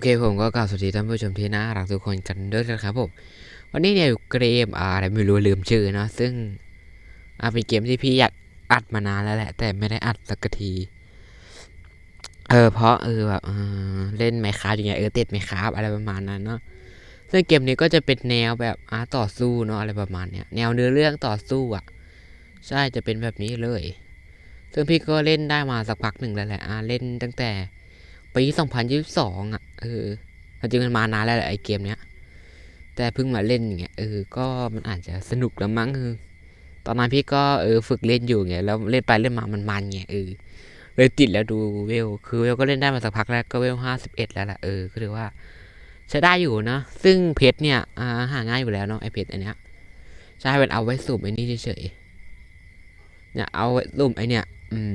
โอเคผมก็กล่าวสวัสดีท่านผู้ชมที่น่ารักทุกคนกันด้วยนะครับผมวันนี้เนี่ยเกมอะไรไม่รู้ลืมชื่อเนาะซึ่งอาเป็นเกมที่พี่อยากอัดมานานแล้วแหละ แต่ไม่ได้อัดสักที เออเพราะเออแบบเล่นไมค r a f t อย่างเงี้ยเออติดไมค r a f t อะไรประมาณนั้นเนาะซึ่งเกมนี้ก็จะเป็นแนวแบบอ่าต่อสู้เนาะอะไรประมาณเนี้ยแนวเนื้อเรื่องต่อสู้อะ ใช่จะเป็นแบบนี้เลย ซึ่งพี่ก็เล่นได้มาสักพักหนึ่งแล้วแหละอ่าเล่นตั้งแต่ ปี2022อะเออจริงๆมันมานานแล้วแหละไอเกมเนี้ย แต่เพิ่งมาเล่นอย่างเงี้ยเออก็มันอาจจะสนุกแล้วมั้งคือตอนนั้นพี่ก็เออฝึกเล่นอยู่ไงแล้วเล่นไปเล่นมามันมันไงเออเลยติดแล้วดูเวลคือเวลก็เล่นได้มาสักพักแล้วก็เวล51แล้วแหละเออก็ถือว่าใช้ได้อยู่นะซึ่งเพชรเนี่ยอ่าหาง่ายอยู่แล้วเนาะไอเพชรอันเนี้ยใช่เป็นเอาไว้สุ่มไอ้นี่เฉยๆเนี่ยเอาไว้สุ่มไอเนี่ยอืม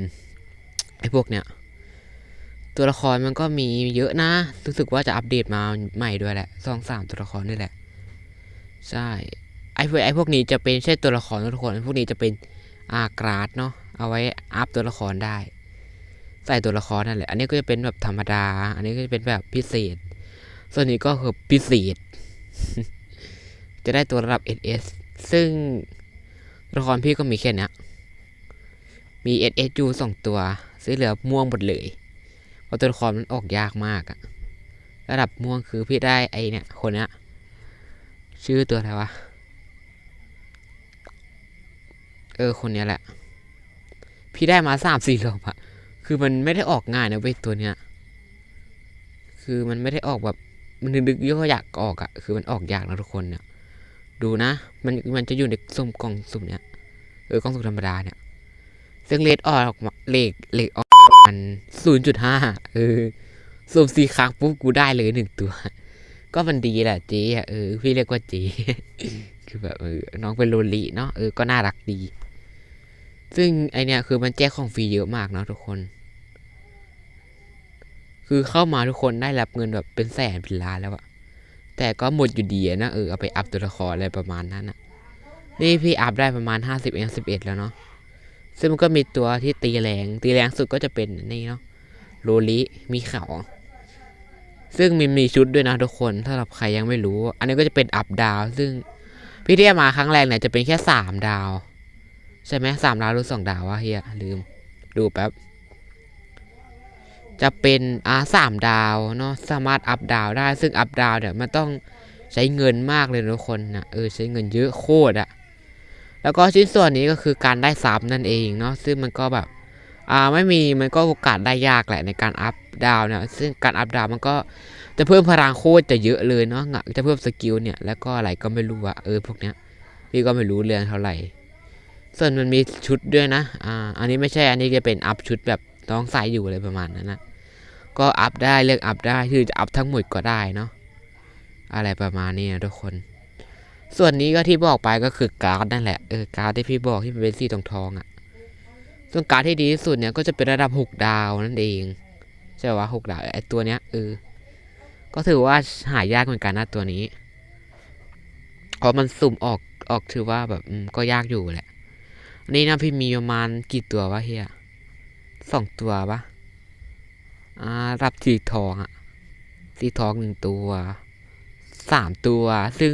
ไอพวกเนี้ย ตัวละครมันก็มีเยอะนะ รู้สึกว่าจะอัปเดตมาใหม่ด้วยแหละสองสามตัวละครนี่แหละ ใช่ ไอพวกไอพวกนี้จะเป็นใช่ตัวละครตัวละครพวกนี้จะเป็นอากราดเนาะ เอาไว้อัพตัวละครได้ ใส่ตัวละครนั่นแหละ อันนี้ก็จะเป็นแบบธรรมดา อันนี้ก็จะเป็นแบบพิเศษ ส่วนนี้ก็คือพิเศษ จะได้ตัวระดับ SS ซึ่งตัวละครพี่ก็มีแค่นี้มี SS อยู่สองตัวซึ่งเหลือม่วงหมดเลย ราะตัวละครมันออกยากมากอะระดับม่วงคือพี่ได้ไอเนี่ยคนเนี้ยชื่อตัวอะไรวะ เออคนเนี้ยแหละ พี่ได้มาสามสี่รอบอะคือมันไม่ได้ออกง่ายนะเว้ยตัวเนี้ย คือมันไม่ได้ออกแบบมันนึกๆย่ออยากออกอะคือมันออกยากนะทุกคนเนี่ย ดูนะ มันมันจะอยู่ในสุ่มกล่องสุ่มเนี้ยเออกล่องสุ่มธรรมดาเนี่ย ซึ่งเลดออกเลขเลขออกมันศูนย์จุดห้าเออสุ่มสี่ครั้งปุ๊บกูได้เลยหนึ่งตัว ก็มันดีแหละเจ๊เออ พี่เรียกว่าเจ๊คือแบบเออน้องเป็นโลลีเนาะเออก็น่ารักดี ซึ่งไอเนี้ยคือมันแจกของฟรีเยอะมากเนาะทุกคน คือเข้ามาทุกคนได้รับเงินแบบเป็นแสนเป็นล้านแล้วอะแต่ก็หมดอยู่ดีนะเออเอาไปอัพตัวละครอะไรประมาณนั้นอะนี่พี่อัพได้ประมาณห้าสิบเอ็สิบเอ็ดแล้วเนาะ ซึ่งมันก็มีตัวที่ตีแรง ตีแรงสุดก็จะเป็นนี่เนาะโรลิมีเขา ซึ่งมีมีชุดด้วยนะทุกคนถ้าเราใครยังไม่รู้ อันนี้ก็จะเป็นอัพดาว ซึ่งพี่ที่มาครั้งแรกเนี่ยจะเป็นแค่สามดาว ใช่ไหมสามดาวหรือสองดาววะเฮียลืม ดูแป๊บ จะเป็นอ่าสามดาวเนาะสามารถอัพดาวได้ ซึ่งอัพดาวเนี่ยมันต้องใช้เงินมากเลยทุกคนนะเออใช้เงินเยอะโคตรอะ แล้วก็ชิ้นส่วนนี้ก็คือการได้ซับนั่นเองเนาะซึ่งมันก็แบบอ่าไม่มีมันก็โอกาสได้ยากแหละในการอัพดาวเนี่ยซึ่งการอัพดาวมันก็จะเพิ่มพลังโคตรจะเยอะเลยเนาะจะเพิ่มสกิลเนี่ยแล้วก็อะไรก็ไม่รู้อะเออพวกเนี้ยพี่ก็ไม่รู้เรื่องเท่าไหร่ ส่วนมันมีชุดด้วยนะอ่าอันนี้ไม่ใช่อันนี้จะเป็นอัพชุดแบบต้องใส่อยู่อะไรประมาณนั้นนะก็อัพได้เลือกอัพได้คือจะอัพทั้งหมดก็ได้เนาะอะไรประมาณนี้นะทุกคน ส่วนนี้ก็ที่บอกไปก็คือการ์ดนั่นแหละเออการ์ดที่พี่บอกที่เป็นสีทองทองอะ่ะ ส่วนการ์ดที่ดีที่สุดเนี่ยก็จะเป็นระดับหกดาวนั่นเองใช่ว่าหกดาวไอตัวเนี้ยเออก็ถือว่าหายากเหมือนกันนะตัวนี้เพราะมันสุ่มออกออกถือว่าแบบก็ยากอยู่แหละอันนี้นะพี่มีประมาณกี่ตัววะเฮียสองตัวปะอ่ารับสีทองอะสีทองหนึ่งตัวสามตัว ซึ่ง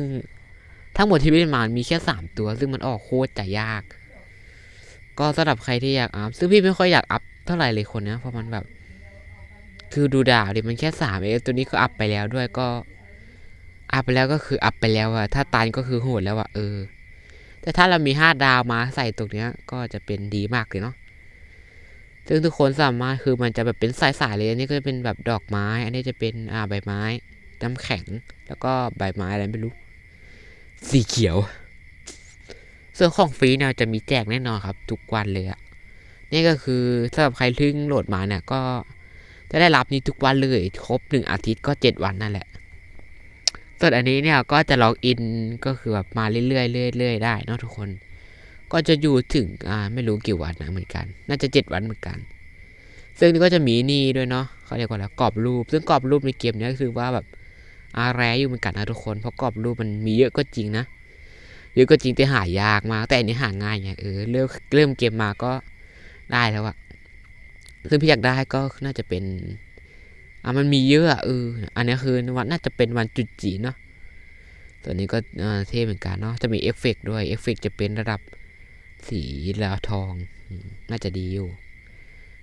ทั้งหมดที่ไม่ได้มามีแค่สามตัว ซึ่งมันออกโคตรจะยาก ก็สำหรับใครที่อยากอัพซึ่งพี่ไม่ค่อยอยากอัพเท่าไหร่เลยคนเนี้ยเพราะมันแบบ คือดูดาวดิมันแค่สามเองตัวนี้ก็อัพไปแล้วด้วยก็ อัพไปแล้วก็คืออัพไปแล้วอะถ้าตันก็คือโหดแล้วอะเออ แต่ถ้าเรามีห้าดาวมาใส่ตรงเนี้ย ก็จะเป็นดีมากเลยเนาะซึ่งทุกคนสามารถคือมันจะแบบเป็นสายๆเลยอันนี้ก็จะเป็นแบบดอกไม้ อันนี้จะเป็นอ่าใบไม้น้ำแข็ง แล้วก็ใบไม้อะไรไม่รู้ สีเขียว ส่วนของฟรีเนี่ยจะมีแจกแน่นอนครับ ทุกวันเลยอะนี่ก็คือสำหรับใครที่โหลดมาเนี่ยก็จะได้รับนี้ทุกวันเลย ครบหนึ่งอาทิตย์ก็เจ็ดวันนั่นแหละ ส่วนอันนี้เนี่ยก็จะล็อกอินก็คือแบบมาเรื่อยๆเรื่อยๆได้นะทุกคน ก็จะอยู่ถึงอ่าไม่รู้กี่วันนะเหมือนกัน น่าจะเจ็ดวันเหมือนกัน ซึ่งนี่ก็จะมีนี่ด้วยเนาะเขาเรียกว่าอะไรกรอบรูป ซึ่งกรอบรูปในเกมเนี้ยก็คือว่าแบบ อาแรอยู่เหมือนกันนะทุกคนเพราะกรอบรูปมันมีเยอะก็จริงนะเยอะก็จริงแต่หายากมากแต่อันนี้หาง่ายไงเออเริ่มเริ่มเกมมาก็ได้แล้วอะซึ่งพี่อยากได้ก็น่าจะเป็นอะมันมีเยอะเอออันนี้คือวันน่าจะเป็นวันจุดจีเนาะตัวนี้ก็เท่เหมือนกันเนาะจะมีเอฟเฟกด้วยเอฟเฟกจะเป็นระดับสีแล้วทอง น่าจะดีอยู่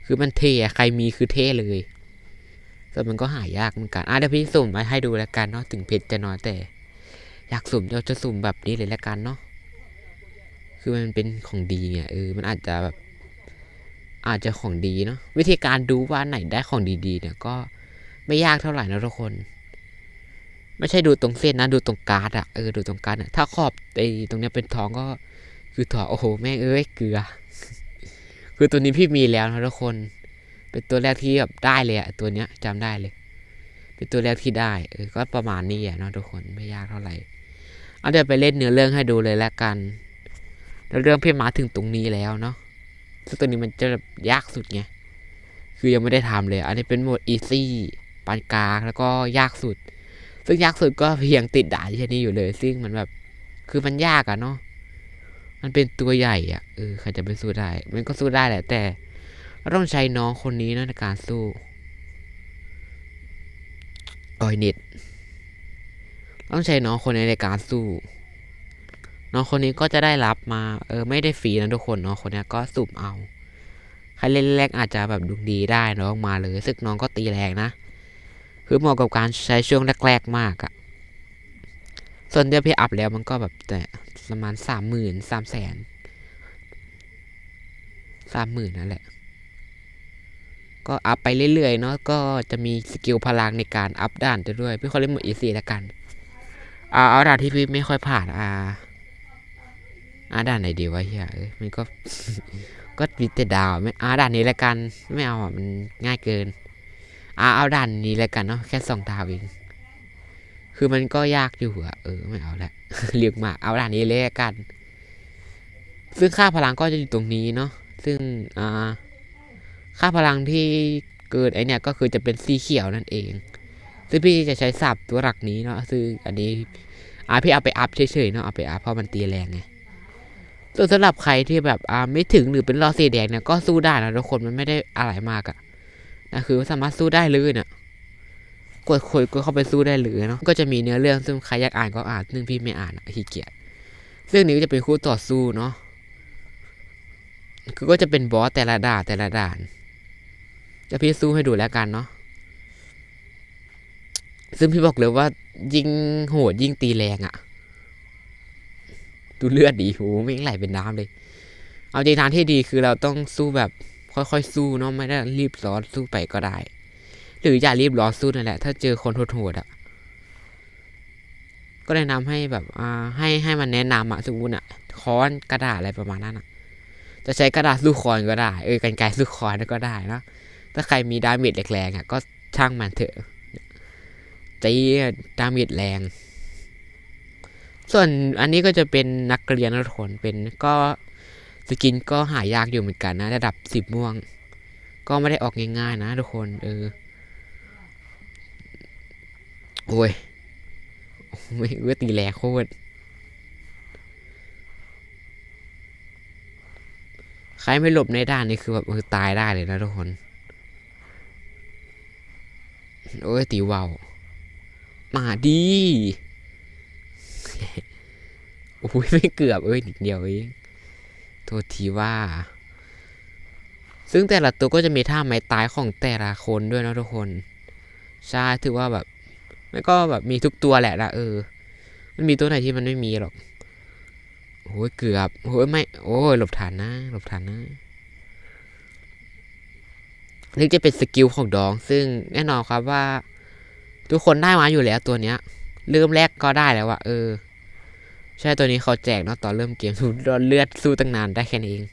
คือมันเท่ใครมีคือเท่เลย แต่มันก็หายากเหมือนกันอะเดี๋ยวพี่สุ่มมาให้ดูแล้วกันเนาะถึงเพชรจะน้อยแต่ อยากสุ่มเราจะสุ่มแบบนี้เลยแล้วกันเนาะคือมันเป็นของดีไงเออมันอาจจะแบบ อาจจะของดีเนาะวิธีการดูว่าไหนได้ของดีๆ เนี่ยก็ไม่ยากเท่าไหร่นะทุกคน ไม่ใช่ดูตรงเส้นนะดูตรงการ์ดอะเออดูตรงการ์ดอะถ้าขอบไอ้ตรงเนี้ยเป็นทองก็ คือถอดโอ้โหแม่งเอ้ยเกลือ คือตัวนี้พี่มีแล้วนะทุกคน เป็นตัวแรกที่แบบได้เลยอะตัวเนี้ยจำได้เลย เป็นตัวแรกที่ได้เออก็ประมาณนี้อะเนาะทุกคนไม่ยากเท่าไหร่เอาเดี๋ยวไปเล่นเนื้อเรื่องให้ดูเลยแล้วกันแล้วเรื่องพี่มาถึงตรงนี้แล้วเนาะซึ่งตัวนี้มันจะแบบยากสุดไงคือยังไม่ได้ทำเลย อันนี้เป็นโหมด easy ปานกลางแล้วก็ยากสุด ซึ่งยากสุดก็เพียงติดด่านแค่นี้อยู่เลย ซึ่งมันแบบคือมันยากอะเนาะมันเป็นตัวใหญ่อะเออใครจะไปสู้ได้ มันก็สู้ได้แหละแต่ เราต้องใช้น้องคนนี้นะในการสู้ออยน็ตต้องใช้น้องคนนี้ในการสู้ น้องคนนี้ก็จะได้รับมา เออ ไม่ได้ฟรีนะทุกคนน้องคนนี้ก็สุ่มเอา ใครเล่นแรกอาจจะแบบดวงดีได้น้องมาเลยซึ่งน้องก็ตีแรงนะ คือเหมาะกับการใช้ช่วงแรกๆมากอะส่วนเดียวพี่อัพแล้วมันก็แบบแต่ประมาณสามหมื่นสามแสนสามหมื่นนั่นแหละ ก็อัพไปเรื่อยๆเนาะก็จะมีสกิลพลังในการอัพด่านด้วยพี่ขอเล่นหมดอีซีแล้วกันอ่าเอาด่านที่พี่ไม่ค่อยผ่านอ่าอ่าด่านไหนดีวะเฮียมันก็ก็มีแต่ดาวไม่อ่าด่านนี้ล้วกัน ไม่เอาอะมันง่ายเกินอ่าเอาด่านนี้ล้วกันเนาะแค่สองดาวเองคือมันก็ยากอยู่อะเออไม่เอาละเรียกมาเอาด่านนี้เลยละกัน ซึ่งค่าพลังก็จะอยู่ตรงนี้เนาะซึ่งอ่า ค่าพลังที่เกิดไอเนี่ยก็คือจะเป็นสีเขียวนั่นเอง ซึ่งพี่จะใช้สับตัวหลักนี้เนาะซึ่งอันนี้อ่าพี่เอาไปอัพเฉยๆเนาะเอาไปอัพเพราะมันตีแรงไงส่วนสำหรับใครที่แบบอ่าไม่ถึงหรือเป็นรอสีแดงเนี่ยก็สู้ได้นะทุกคนมันไม่ได้อะไรมากอะนะคือสามารถสู้ได้เลยเนี่ยกดคุยก็เข้าไปสู้ได้เลยเนาะก็จะมีเนื้อเรื่องซึ่งใครอยากอ่านก็อ่านซึ่งพี่ไม่อ่านอะขี้เกียจซึ่งนี้ก็จะเป็นคู่ต่อสู้เนาะคือก็จะเป็นบอสแต่ละด่านแต่ละด่าน จะพี่สู้ให้ดูแล้วกันเนาะซึ่งพี่บอกเลยว่า ยิงโหดยิงตีแรงอะดูเลือดดีโหไม่งไหลเป็นน้ำเลย เอาจริงทางที่ดีคือเราต้องสู้แบบ ค่อยๆสู้เนาะไม่ได้รีบร้อนสู้ไปก็ได้ หรืออย่ารีบร้อนสู้นั่นแหละ ถ้าเจอคนโหดๆอะ ก็แนะนำให้แบบอ่าให้ให้มันแนะนำอะสมมติอะค้อนกระดาษอะไรประมาณนั้นอะจะใช้กระดาษสู้คอนก็ได้ เออกันไกรสู้คอนก็ได้นะ ถ้าใครมีดาเมจแรงๆอะก็ช่างมันเถอะตีดาเมจแรง ส่วนอันนี้ก็จะเป็นนักเรียนนะทุกคนเป็นก็สกินก็หายากอยู่เหมือนกันนะระดับสิบม่วง ก็ไม่ได้ออกง่ายๆนะทุกคน เออโอ้ยไม่เว้ตีแรงโคตรใครไม่หลบในด้านนี้คือแบบเออตายได้เลยนะทุกคน โอ้ยตีว่าวมาดีโอ้ยไม่เกือบเอ้ยนิดเดียวเองโทษทีว่า ซึ่งแต่ละตัวก็จะมีท่าไม้ตายของแต่ละคนด้วยนะทุกคนใช่ถือว่าแบบมันก็แบบมีทุกตัวแหละนะเออ มันมีตัวไหนที่มันไม่มีหรอกโอ้ยเกือบโอ้ยไม่ โอ้ยหลบทันนะหลบทันนะ นี่จะเป็นสกิลของดอง ซึ่งแน่นอนครับว่า ทุกคนได้มาอยู่แล้วตัวเนี้ย เริ่มแรกก็ได้แล้วอะเออ ใช่ตัวนี้เขาแจกเนาะตอนเริ่มเกมสู้เลือดสู้ตั้งนานได้แค่นี้เอง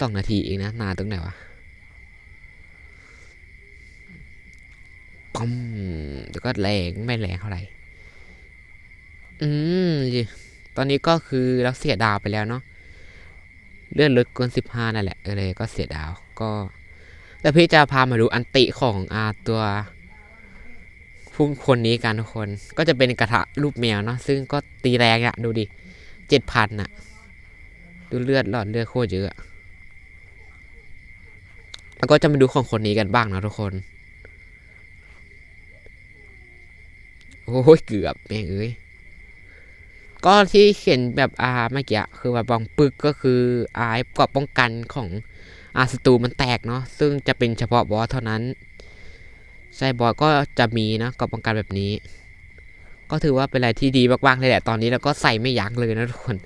สองนาทีเองนะนานตรงไหนวะปั๊มเดี๋ยวก็แรงไม่แรงเท่าไหร่ อืม ตอนนี้ก็คือเราเสียดาวไปแล้วเนาะ เลื่อนลดเกินสิบห้านั่นแหละ เออเลยก็เสียดาว ก็ แต่พี่จะพามาดูอันติของอาตัวผู้คนนี้กันทุกคน ก็จะเป็นกระทะรูปแมวเนาะซึ่งก็ตีแรงอะดูดิเจ็ดพันอะดูเลือดหลอดเลือดโคตรเยอะอะแล้วก็จะมาดูของคนนี้กันบ้างนะทุกคนโอ้ยเกือบแม่งเอ้ยก็ที่เขียนแบบอาเมื่อกี้คือแบบบองปึกก็คืออาไอ้เกราะป้องกันของ อาศัตรูมันแตกเนาะซึ่งจะเป็นเฉพาะบอสเท่านั้นใช่บอสก็จะมีนะกราะป้องกันแบบนี้ ก็ถือว่าเป็นอะไรที่ดีมากๆเลยแหละตอนนี้เราก็ใส่ไม่ยั้งเลยนะทุกคน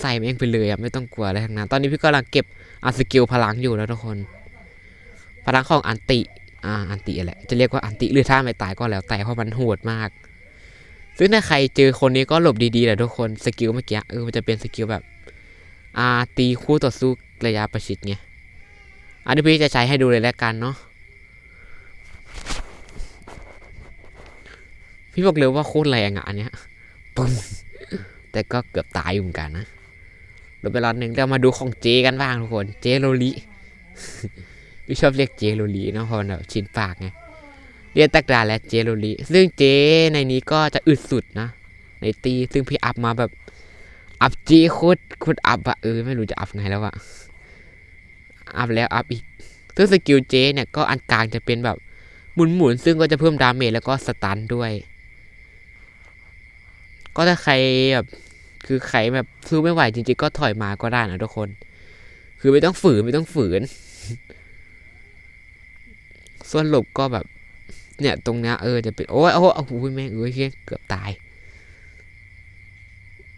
ใส่แม่งไปเลยอะไม่ต้องกลัวอะไรทั้งนั้นตอนนี้พี่กำลังเก็บอาสกิลพลังอยู่นะทุกคน พลังของอันติอ่าอันติอะไรจะเรียกว่าอันติหรือถ้าไม่ตายก็แล้วแต่เพราะมันโหดมาก ซึ่งถ้าใครเจอคนนี้ก็หลบดีๆแหละทุกคนสกิลเมื่อกี้เออมันจะเป็นสกิลแบบอ่าตีคู่ต่อสู้ระยะประชิดไง อันนี้พี่จะใช้ให้ดูเลยแล้วกันเนาะพี่บอกเลยว่าโคตรแรงอะอันเนี้ยปึ้มแต่ก็เกือบตายอยู่เหมือนกันนะเดี๋ยวไปรอบหนึ่งเรามาดูของเจกันบ้างทุกคนเจโรลิพี่ชอบเรียกเจโรลีนะเพราะมันแบบชินปากไงเรียกตักดาและเจโรลีซึ่งเจในนี้ก็จะอึดสุดนะ ในตีซึ่งพี่อัพมาแบบอัพเจโคตรโคตรอัพอะเออไม่รู้จะอัพไงแล้วอะ อัพแล้วอัพอีก ซึ่งสกิลเจเนี่ยก็อันกลางจะเป็นแบบหมุนหมุนๆซึ่งก็จะเพิ่มดาเมจแล้วก็สตันด้วย ก็ถ้าใครแบบคือใครแบบสู้ไม่ไหวจริงๆ ก็ถอยมาก็ได้นะทุกคน คือไม่ต้องฝืนไม่ต้องฝืน ส่วนหลบก็แบบ เนี่ยตรงเนี้ยเออจะเป็นโอ้ยโอ้โอ้ยแม่งเอ้ยเกือบตาย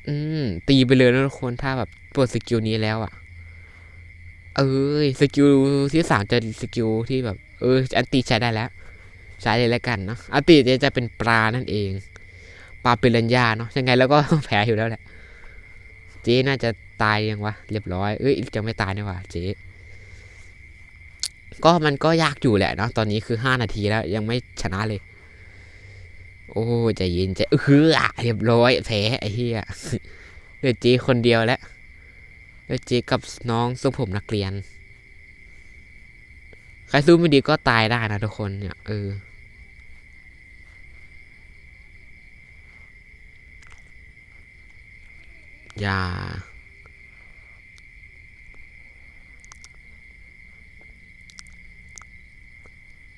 อืมตีไปเลยนะทุกคนถ้าแบบปลดสกิลนี้แล้วอะ่ะ เอ้ยสกิลที่สามจะสกิลที่แบบ เอออันตีใช้ได้แล้ว ใช้เลยแล้วกันเนาะอันตีจะจะเป็นปลานั่นเอง ปลาเปรัญญาเนาะยังไงแล้วก็แพ้อยู่แล้วแหละ เจ๊น่าจะตายยังวะเรียบร้อย เอ้ยจะไม่ตายนี่ว่าเจ๊ก็มันก็ยากอยู่แหละเนาะตอนนี้คือห้านาทีแล้วยังไม่ชนะเลย โอ้ใจเย็นใจเออเรียบร้อยแพ้ไอ้เหี้ยเหลือเจคนเดียวแล้ว เหลือเจกับน้องทรงผมนักเรียน ใครสู้ไม่ดีก็ตายได้นะทุกคนเนี่ยเอออย่า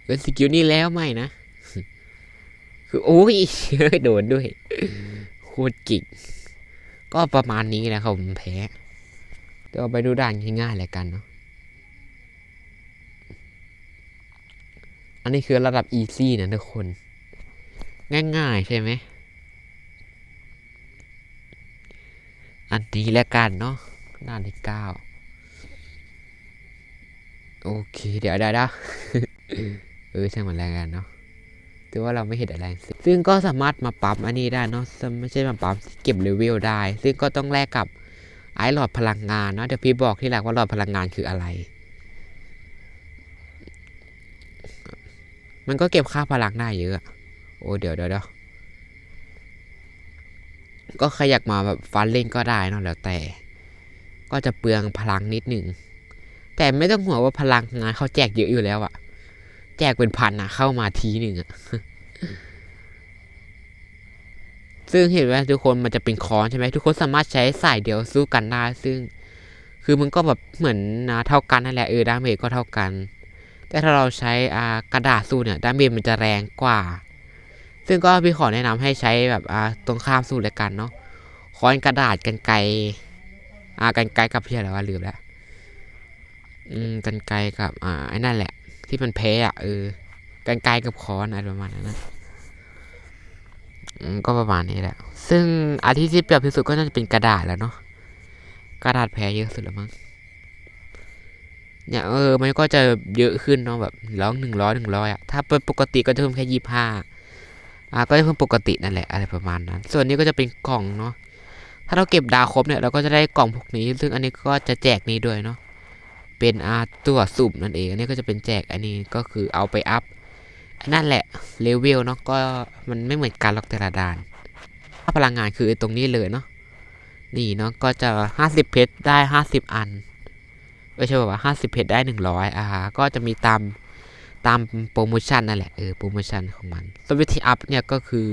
เป็นสกิลนี้แล้วไม่นะ คือโอ้ยโดนด้วย โคตรจิก ก็ประมาณนี้แหละครับผมแพ้ เดี๋ยวไปดูด่านง่ายๆเลยกันเนาะ อันนี้คือระดับอีซี่นะทุกคน ง่ายๆใช่ไหม อันนี้แล้วกันเนาะ ด่านที่เก้าโอเค เดี๋ยวได้ได้เออช่างมันแล้วกันเนาะถือว่าเราไม่เห็นอะไร ซึ่งก็สามารถมาปรับอันนี้ได้เนาะ ไม่ใช่มาปรับเก็บเลเวลได้ ซึ่งก็ต้องแลกกับ ไอ้หลอดพลังงานเนาะเดี๋ยวพี่บอกที่หลักว่าหลอดพลังงานคืออะไร มันก็เก็บค่าพลังได้เยอะโอ้เดี๋ยวเดี๋ยวเดี๋ยวก็ใครอยากมาแบบฟันเล่นก็ได้เนาะแล้วแต่ ก็จะเปลืองพลังนิดหนึ่งแต่ไม่ต้องห่วงว่าพลังงานเขาแจกเยอะอยู่แล้วอะแจกเป็นพันอะเข้ามาทีหนึ่งอะ ซึ่งเห็นไหมทุกคนมันจะเป็นคอนใช่ไหมทุกคนสามารถใช้สายเดียวสู้กันได้ซึ่ง คือมันก็แบบเหมือนนะเท่ากันนั่นแหละเออดาเมจก็เท่ากัน แต่ถ้าเราใช้อ่ากระดาษสู้เนี่ยดาเมจมันจะแรงกว่า ซึ่งก็พี่ขอแนะนำให้ใช้แบบอ่าตรงข้ามสู้เลยกันเนาะค้อนกระดาษกันไกรอ่ากันไกรกับเพี่อะไรวะลืมแล้วอืมกันไกลกับ อ่าไอ้นั่นแหละ ที่มันแพ้อะเออกันไกลกับค้อนอะไรประมาณนั้นนะ ก็ประมาณนี้แหละ ซึ่งอันที่ที่เปรียบที่สุดก็น่าจะเป็นกระดาษแล้วเนาะ กระดาษแพ้เยอะสุดแล้วมั้ง เนี่ยเออ มันก็จะเยอะขึ้นเนาะแบบร้องหนึ่งร้อยหนึ่งร้อยอะถ้าเป็นปกติก็จะเพิ่มแค่ยี่ห้าอ่าก็จะเพิ่มปกตินั่นแหละอะไรประมาณนั้น ส่วนนี้ก็จะเป็นกล่องเนาะ ถ้าเราเก็บดาวครบเนี่ยเราก็จะได้กล่องพวกนี้ ซึ่งอันนี้ก็จะแจกนี้ด้วยเนาะ เป็นอาตัวสุ่มนั่นเอง อันนี้ก็จะเป็นแจกอันนี้ก็คือเอาไปอัพ นั่นแหละเลเวลเนาะก็มันไม่เหมือนกันหรอกแต่ละด่านค่าพลังงานคือตรงนี้เลยเนาะนี่เนาะก็จะ 50 เพชรได้ 50 อันไม่ใช่แบบว่า 50 เพชรได้ 100อ่าก็จะมีตามตามโปรโมชั่นนั่นแหละเออโปรโมชั่นของมันส่วนวิธีอัพเนี่ยก็คือ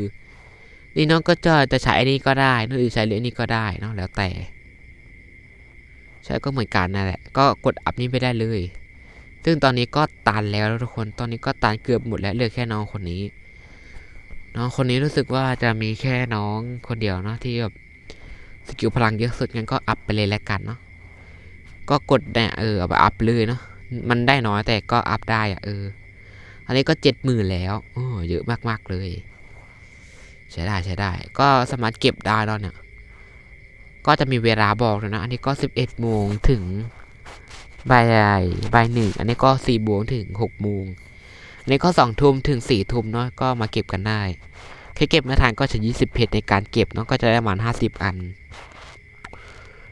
นี่เนาะก็จะจะใช้อันนี้ก็ได้หรือใช้เรื่องนี้ก็ได้เนาะแล้วแต่ ใช่ก็เหมือนกันนั่นแหละ ก็กดอัพนี้ไปได้เลย ซึ่งตอนนี้ก็ตันแล้วทุกคน ตอนนี้ก็ตันเกือบหมดแล้วเหลือแค่น้องคนนี้ น้องคนนี้รู้สึกว่าจะมีแค่น้องคนเดียวเนาะที่แบบสกิลพลังเยอะสุดงั้นก็อัพไปเลยแล้วกันเนาะ ก็กดเนี่ยเออเอาไปอัพเลยเนาะ มันได้น้อยแต่ก็อัพได้อะเออ อันนี้ก็เจ็ดหมื่นแล้วโอ้เยอะมากๆเลยใช้ได้ใช้ได้ ก็สามารถเก็บได้แล้วเนี่ย ก็จะมีเวลาบอกเลยนะ อันนี้ก็สิบเอ็ดโมงถึง บ่ายบ่ายหนึ่งอันนี้ก็สี่โมงถึงหกโมงอันนี้ก็สองทุ่มถึงสี่ทุ่มเนาะก็มาเก็บกันได้แค่เก็บม่ทันก็จะยี่สิบเพจในการเก็บเนาะก็จะได้ประมาณห้าสิบอัน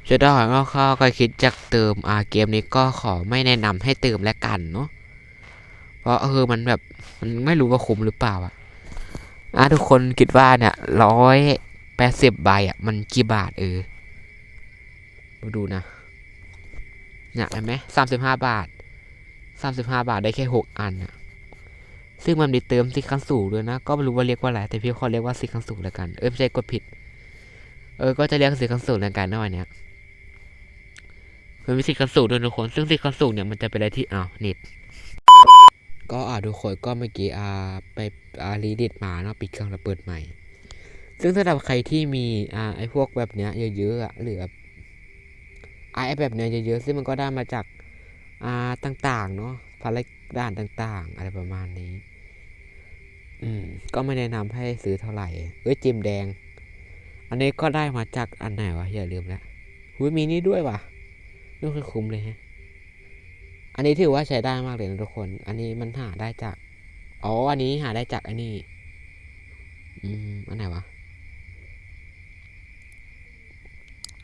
จะได้ก็เข้าก็คิดจะเติมอ่าเกมนี้ก็ขอไม่แนะนำให้เติมแล้วกันเนาะเพราะเออมันแบบมันไม่รู้ว่าคุ้มหรือเปล่าอะอะทุกคนคิดว่าเนี่ยร้อยแปดสิบใบอะมันกี่บาทเออมาดูนะ เนี่ยเห็นไหมสามสิบห้าบาทสามสิบห้าบาทได้แค่หกอันอะซึ่งมันมีเติมสิคันสูด้วยนะ ก็ไม่รู้ว่าเรียกว่าอะไร แต่พี่ขอเรียกว่าสิคันสูแล้วกัน เออไม่ใช่กดผิด เออ ก็จะเรียกสิคันสูแล้วกันนะวันเนี้ยมันมีสิคันสูด้วยทุกคน ซึ่งสิคันสูเนี่ยมันจะเป็นอะไรที่อ้าวน็ตก็อ่าทุกคนก็เมื่อกี้อ่าไปอ่ารีดิตมาเนาะปิดเครื่องแล้วเปิดใหม่ ซึ่งสำหรับใครที่มีอ่าไอพวกแบบเนี้ยเยอะๆอะหรือ ไอแบบเนี้ยเยอะๆซึ่งมันก็ได้มาจากอ่าต่างๆเนาะภารกิจด้านต่างๆ อะไรประมาณนี้ อืม ก็ไม่แนะนำให้ซื้อเท่าไหร่ เอ้ยจิมแดง อันนี้ก็ได้มาจากอันไหนวะอย่าลืมแล้วหุยมีนี่ด้วยวะนี่คือคุ้มเลยฮะ อันนี้ถือว่าใช้ได้มากเลยนะทุกคน อันนี้มันหาได้จาก อ๋อ อันนี้หาได้จากอันนี้ อืม อันไหนวะ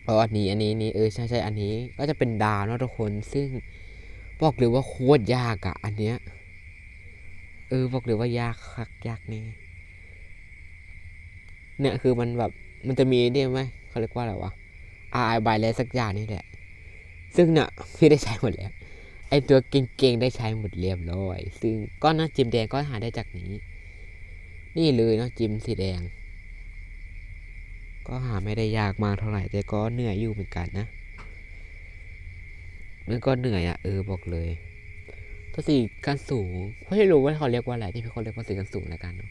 อ๋ออันนี้อันนี้นี่เออใช่ใช่อันนี้ก็จะเป็นดาวนะทุกคนซึ่งบอกเลยว่าโคตรยากอะอันเนี้ยเออบอกเลยว่ายากคักยากนี่เนี่ยคือมันแบบมันจะมีเนี่ยไหมเขาเรียกว่าอะไรวะ R I บายอะไรสักอย่างนี่แหละ ซึ่งเนี่ยพี่ได้ใช้หมดแล้วไอตัวเก่งๆได้ใช้หมดเรียบร้อย ซึ่งก็นะจิมแดงก็หาได้จากนี้ นี่เลยเนาะจิมสีแดง ก็หาไม่ได้ยากมากเท่าไหร่ แต่ก็เหนื่อยอยู่เหมือนกันนะมันก็เหนื่อยอะเออบอกเลยตัวสีกันสูงไม่รู้ว่าเขาเรียกว่าอะไรที่พี่เขาเรียกว่าสีกันสูงแล้วกันเนาะ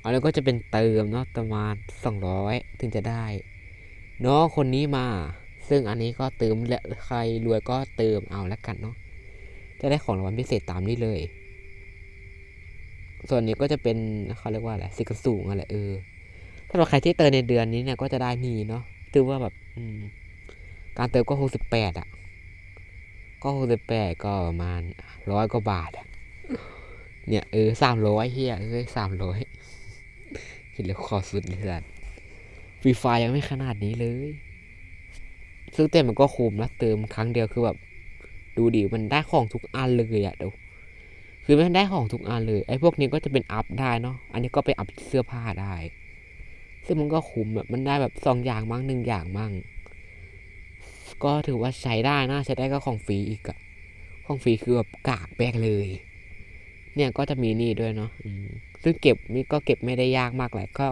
เอาแล้วก็จะเป็นเติมเนาะประมาณสองร้อยถึงจะได้เนาะคนนี้มา ซึ่งอันนี้ก็เติมและใครรวยก็เติมเอาแล้วกันเนาะจะได้ของรางวัลพิเศษตามนี้เลย ส่วนนี้ก็จะเป็นเขาเรียกว่าอะไรสิกสูงอะไรเออ ถ้าเราใครที่เติมในเดือนนี้เนี่ยก็จะได้นี่เนาะถือว่าแบบอืมการเติมก็หกสิบแปดอะ ก็หกสิบแปดก็ประมาณร้อยกว่าบาทอะเนี่ยเออสามร้อยเฮียเอ้ยสามร้อยคิดแล้วขอสุดเลยสัตว์ฟรีไฟยังไม่ขนาดนี้เลย ซึ่งเต็มมันก็คุ้มนะเติมครั้งเดียวคือแบบ ดูดิมันได้ของทุกอันเลยอะเดี๋ยวคือมันได้ของทุกอันเลย ไอ้พวกนี้ก็จะเป็นอัพได้เนาะ อันนี้ก็ไปอัพเสื้อผ้าได้ ซึ่งมันก็คุ้มแบบมันได้แบบสองอย่างมั่งหนึ่งอย่างมั่ง ก็ถือว่าใช้ได้นะใช้ได้ก็ของฟรีอีกอะของฟรีคือแบบกากแบกเลย เนี่ยก็จะมีนี่ด้วยเนาะซึ่งเก็บนี่ก็เก็บไม่ได้ยากมากแหละก็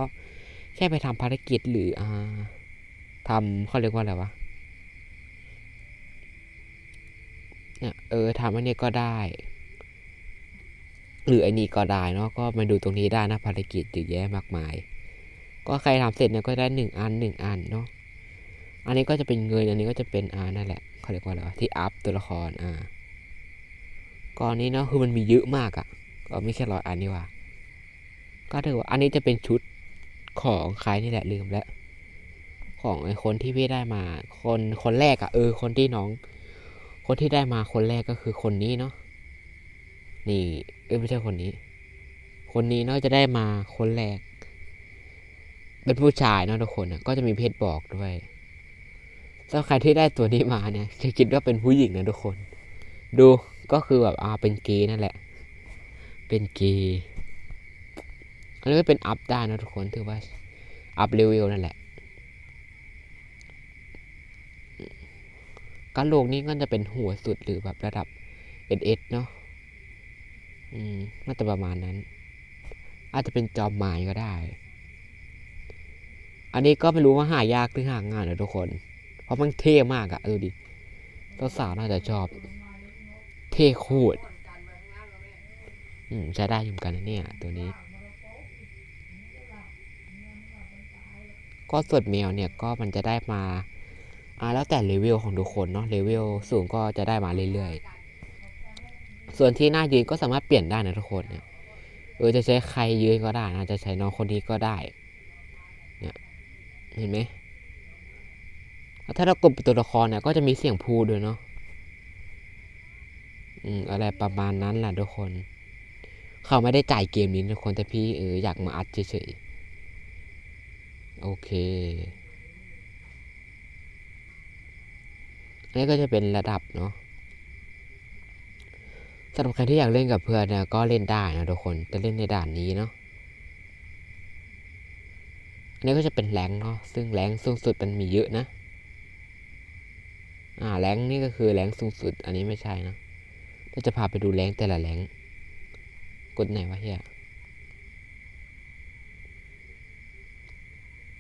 แค่ไปทำภารกิจหรืออ่าทำเขาเรียกว่าอะไรวะเนี่ยเออทำอันนี้ก็ได้ หรืออันนี้ก็ได้เนาะก็มาดูตรงนี้ได้นะภารกิจเยอะแยะมากมาย ก็ใครทำเสร็จเนี่ยก็ได้หนึ่งอันหนึ่งอันเนาะอันนี้ก็จะเป็นเงินอันนี้ก็จะเป็นอ่านั่นแหละเขาเรียกว่าอะไรที่อัพตัวละครอ่าก่อนนี้เนาะคือมันมีเยอะมากอะ่ะก็ไม่แค่ร้อยอันนี่ว่า ก็ถือว่าอันนี้จะเป็นชุดของใครนี่แหละลืมแล้ว ของไอ้คนที่พี่ได้มา คนคนแรกอะ่ะเออ คนที่น้อง คนที่ได้มาคนแรกก็คือคนนี้เนาะนี่เอ้ยไม่ใช่คนนี้ คนนี้เนาะจะได้มาคนแรก เป็นผู้ชายเนาะทุกคนนะก็จะมีเพศบอกด้วยถ้าใครที่ได้ตัวนี้มาเนี่ยจะคิดว่าเป็นผู้หญิงนะทุกคน ดูก็คือแบบอ่าเป็นเกย์นั่นแหละ เป็นเกย์อันนี้ก็เป็นอัพได้นะทุกคนถือว่าอัพเลเวลนั่นแหละกะโหลกนี้ก็จะเป็นหัวสุดหรือแบบระดับเอสเอสเนาะอืมน่าจะประมาณนั้น อาจจะเป็นจอมหมายก็ได้ อันนี้ก็ไม่รู้ว่าหายากหรือหางานนะทุกคน เพราะมันเท่มากอะดูดิสาวน่าจะชอบ เท่โคตรอืมใช้ได้อยู่เหมือนกันนะเนี่ย ตัวนี้ ก็ส่วนแมวเนี่ยก็มันจะได้มาอ่าแล้วแต่เลเวลของทุกคนเนาะเลเวลสูงก็จะได้มาเรื่อยๆ ส่วนที่หน้ายืนก็สามารถเปลี่ยนได้นะทุกคนเนี่ยเออจะใช้ใครยืนก็ได้นะจะใช้น้องคนนี้ก็ได้ เนี่ย เห็นไหมถ้าเรากดตัวละครเนี่ยก็จะมีเสียงพูดด้วยเนาะอืมอะไรประมาณนั้นแหละทุกคน เขาไม่ได้จ่ายเกมนี้ทุกคนแต่พี่เอออยากมาอัดเฉยๆโอเคนนี้ก็จะเป็นระดับเนาะสำหรับใครที่อยากเล่นกับเพื่อนเนี่ยก็เล่นได้นะทุกคนจะเล่นในด่านนี้เนาะ นี้ก็จะเป็นแรงเนาะซึ่งแรงสูงสุดมันมีเยอะนะอ่าแรงนี่ก็คือแรงสูงสุด อันนี้ไม่ใช่นะเราจะพาไปดูแรงแต่ละแรงกดไหนวะเฮีย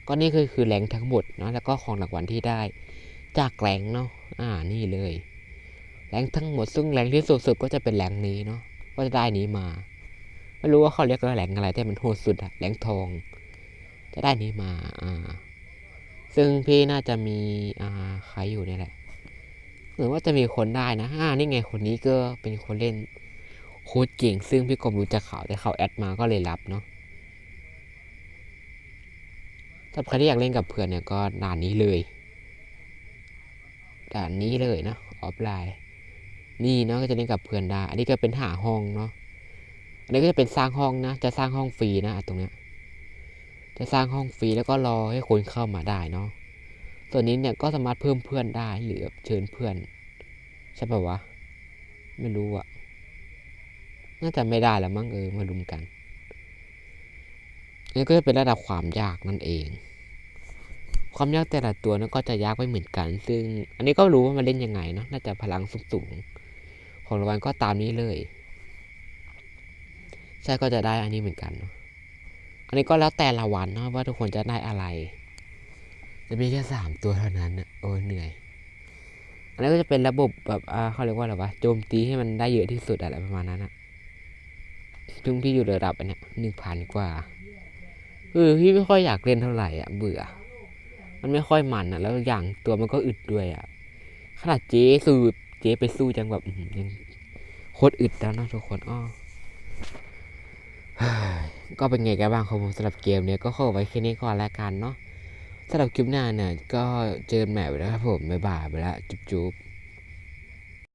ก็นี่คือคือแรงทั้งหมดเนาะแล้วก็ของรางวัลที่ได้ จากแรงเนาะอ่านี่เลย แรงทั้งหมด ซึ่งแรงที่สูงสุดก็จะเป็นแรงนี้เนาะก็จะได้นี้มา ไม่รู้ว่าเขาเรียกว่าแรงอะไรแต่มันโหดสุดอะแรงทอง จะได้นี้มาอ่าซึ่งพี่น่าจะมีอ่าใครอยู่เนี่ยแหละเหมือนว่าจะมีคนได้นะอ่านี่ไงคนนี้ก็เป็นคนเล่นโคตรเก่ง ซึ่งพี่กบรู้จักเขาแต่เขาแอดมาก็เลยรับเนาะถ้าใครที่อยากเล่นกับเพื่อนเนี่ยก็ด่านนี้เลยด่านนี้เลยนะออฟไลน์ นี่เนาะก็จะเล่นกับเพื่อนได้ อันนี้ก็เป็นหาห้องเนาะอันนี้ก็จะเป็นสร้างห้องนะ จะสร้างห้องฟรีนะอะตรงเนี้ย จะสร้างห้องฟรีแล้วก็รอให้คนเข้ามาได้เนาะส่วนนี้เนี่ยก็สามารถเพิ่มเพื่อนได้หรือเชิญเพื่อน ใช่ป่าวะ ไม่รู้อะน่าจะไม่ได้แล้วมั้งเออมารุมกันนี่ก็จะเป็นระดับความยากนั่นเอง ความยากแต่ละตัวนั้นก็จะยากไม่เหมือนกัน ซึ่ง อันนี้ก็รู้ว่ามันเล่นยังไงเนาะน่าจะพลังสูงๆของรางวัลก็ตามนี้เลย ใช่ก็จะได้อันนี้เหมือนกันเนาะ นนี้ก็แล้วแต่ละวันเนาะว่าทุกคนจะได้อะไรจะมีแค่สามตัวเท่านั้นนะโอ้เหนื่อย อันนี้ก็จะเป็นระบบแบบอ่าเขาเรียกว่าอะไรวะโจมตีให้มันได้เยอะที่สุดอะไรประมาณนั้นอะซึ่งพี่อยู่ระดับอันเนี้ยหนึ่งพันกว่าเออพี่ไม่ค่อยอยากเล่นเท่าไหร่อะเบื่อ มันไม่ค่อยมันอะ แล้วอย่างตัวมันก็อึดด้วยอะขนาดเจ๊สู้เจ๊ไปสู้จังแบบยังโคตรอึดแล้วนะทุกคนอ้อ ก็เป็นไงกันบ้างครับผมสำหรับเกมเนี้ยก็ขอไว้แค่นี้ก่อนแล้วกันเนาะสำหรับคลิปหน้าเนี่ยก็เจอกันใหม่ไปแล้วครับผมบ๊ายบายไปแล้วจุ๊บ